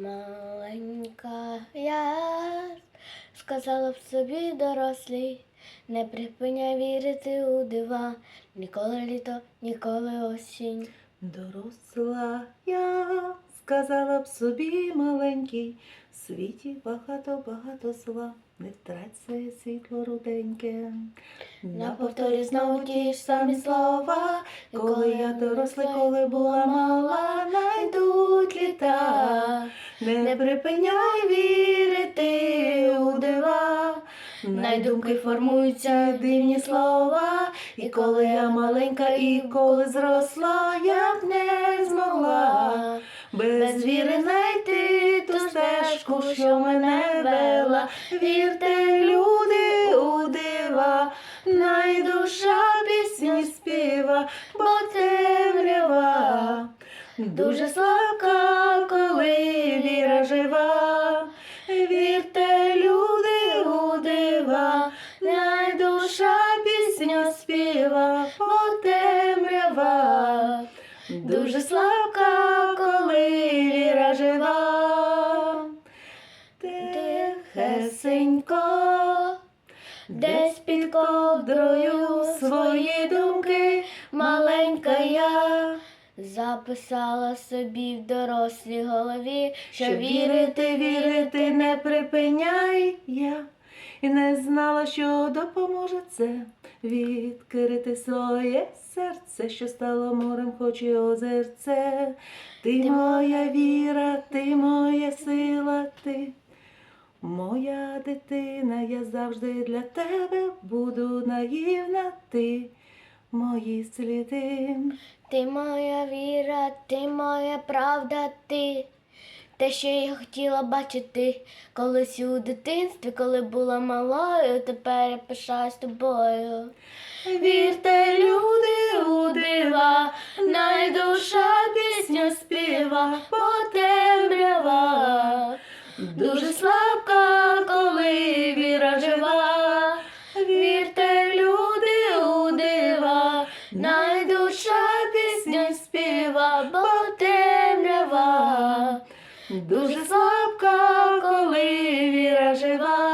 Маленька я сказала б собі дорослій, не припиняй вірити у дива, ніколи літо, ніколи осінь. Доросла я, сказала б собі маленький, в світі багато-багато зла, не втрать своє світло руденьке. На повторі знову ті ж самі слова, коли я доросла, коли була мала, найдуть літа. Не припиняй вірити у дива, най думки формуються дивні слова. І коли я маленька, і коли зросла, я б не змогла без віри знайти ту стежку, що мене вела. Вірте, люди, у дива, най душа пісні співа, бо темрява. Дуже слабка, пісню співа, бо темрява. Дуже слабка, коли віра жива. Тихесенько, десь під ковдрою свої думки, маленька я. Записала собі в дорослій голові, Що вірити, вірити не припиняй я. І не знала, що допоможе це відкрити своє серце, що стало морем, хоч і озерце. Ти моя віра, ти моя сила, ти моя дитина, я завжди для тебе буду наївна, ти мої сліди. Ти моя віра, ти моя правда, ти. Те, що я хотіла бачити колись у дитинстві, коли була малою, тепер я пишаюсь тобою. Вірте, люди, у дива, найдуша пісня, співа, потемрява. Дуже слабка, Дуже слабка, коли віра жива.